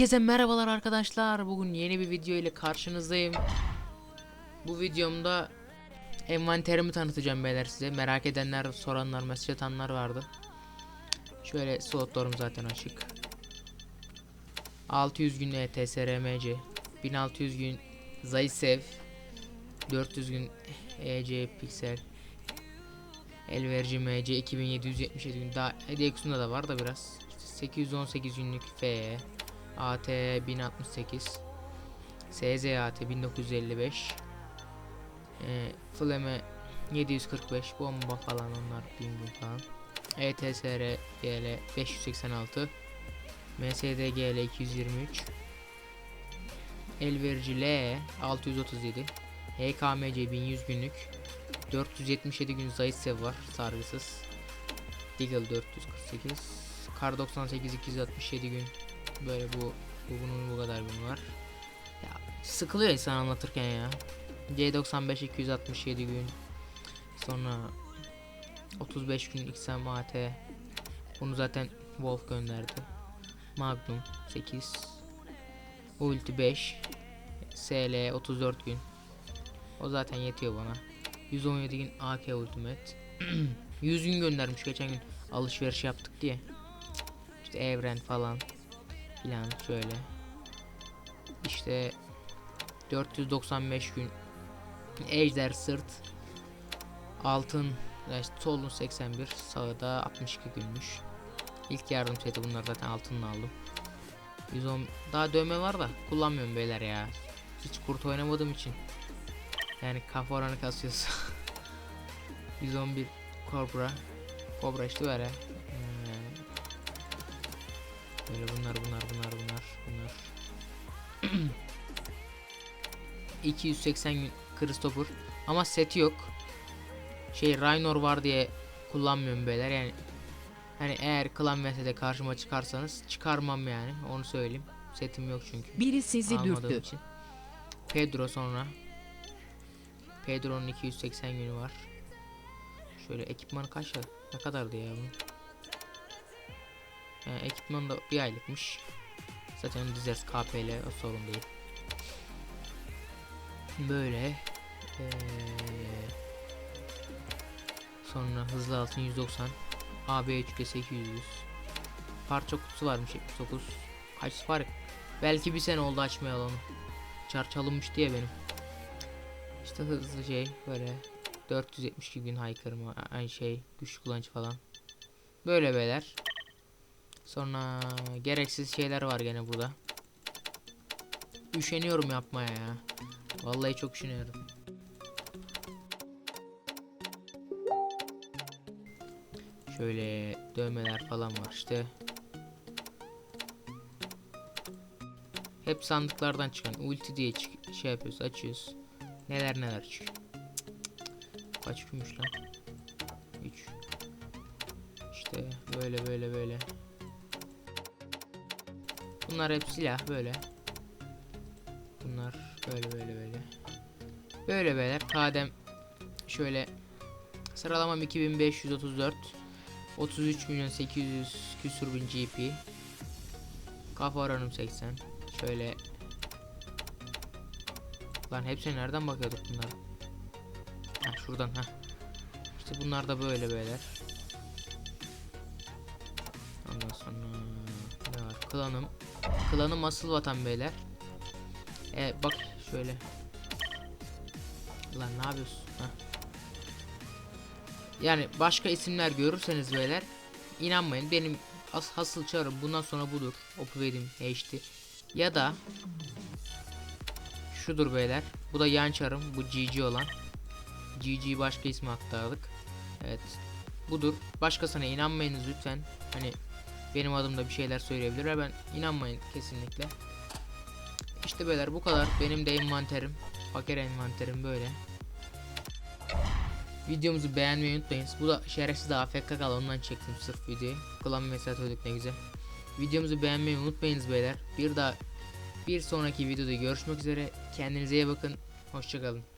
Herkese merhabalar arkadaşlar. Bugün yeni bir video ile karşınızdayım. Bu videomda envanterimi tanıtacağım beyler size. Merak edenler, soranlar, mesaj atanlar vardı. Şöyle slotlarım zaten açık. 600 gün ETSRMC, 1600 gün Zayisev, 400 gün EC Pixel, Elverici MC 2777 gün daha hediye da var da biraz. İşte 818 günlük FE, AT 1068 SZAT 1955 e, Flame 745 bomba falan onlar 1000 gün falan. ETSR GL 586 MSD GL 223 Elverici L 637 HKMC 1100 günlük 477 gün Zaitsev var sargısız. Deagle 448 Kar 98 267 gün Böyle bu, bu bunun bu kadar gün var. Ya sıkılıyor insan anlatırken ya. C95 267 gün. Sonra 35 gün XMAT. Bunu zaten Wolf gönderdi. Magnum 8. Ulti 5. SL 34 gün. O zaten yetiyor bana. 117 gün AK Ultimate. 100 gün göndermiş geçen gün alışveriş yaptık diye. İşte evren falan filan şöyle. İşte 495 gün Ejder sırt altın yani solun 81 sağda 62 günmüş. İlk yardım seti bunlar zaten altınla aldım. 110 daha dövme var da kullanmıyorum beyler ya. Hiç kurt oynamadığım için. Yani kafa oranı kasıyoruz. 111 Cobra. Cobra işte böyle. Böyle bunlar bunlar bunlar bunlar bunlar. 280 gün Christopher ama seti yok. Şey Raynor var diye kullanmıyorum beyler yani. Hani eğer klan vs karşıma çıkarsanız çıkarmam yani onu söyleyeyim. Setim yok çünkü. Biri sizi Almadığım dürttü. için. Pedro sonra. Pedro'nun 280 günü var. Şöyle ekipmanı kaç ya? Ne kadardı ya bunun? Yani ekipman da bir aylıkmış. Zaten onu dizeriz KP'yle o sorun değil. Böyle. Ee, sonra hızlı altın 190. AB 3 800. Parça kutusu varmış 79. Kaç var? Belki bir sene oldu açmayalı onu. Çar çalınmış diye benim. İşte hızlı şey böyle 472 gün haykırma şey güç kullanıcı falan. Böyle beyler. Sonra gereksiz şeyler var gene burada. Üşeniyorum yapmaya ya. Vallahi çok üşeniyorum. Şöyle dövmeler falan var işte. Hep sandıklardan çıkan ulti diye çık- şey yapıyoruz açıyoruz. Neler neler çıkıyor. Kaç gümüş lan? 3 İşte böyle böyle böyle. Bunlar hep silah böyle. Bunlar böyle böyle böyle. Böyle beyler. Kadem şöyle. Sıralamam 2534 33 milyon 800 küsur bin GP Kafa oranım 80 Şöyle. Lan hepsine nereden bakıyorduk bunlara Ha şuradan ha. İşte bunlar da böyle beyler. Ondan sonra ne var? Klanım Klanım asıl vatan beyler e, bak şöyle Lan ne yapıyorsun ha yani başka isimler görürseniz beyler inanmayın benim as hasıl çağrım bundan sonra budur. Opvedim HD. Ya da şudur beyler. Bu da yan çarım. Bu GG olan. GG başka ismi aktardık. Evet. Budur. Başkasına inanmayınız lütfen. Hani benim adımda bir şeyler söyleyebilir ve ben inanmayın kesinlikle. İşte beyler bu kadar. Benim de envanterim. Paker envanterim böyle. Videomuzu beğenmeyi unutmayın. Bu da şerefsiz AFK kal ondan çektim sırf videoyu. Klan mesaj ödük ne güzel. Videomuzu beğenmeyi unutmayınız beyler. Bir daha bir sonraki videoda görüşmek üzere. Kendinize iyi bakın. Hoşçakalın.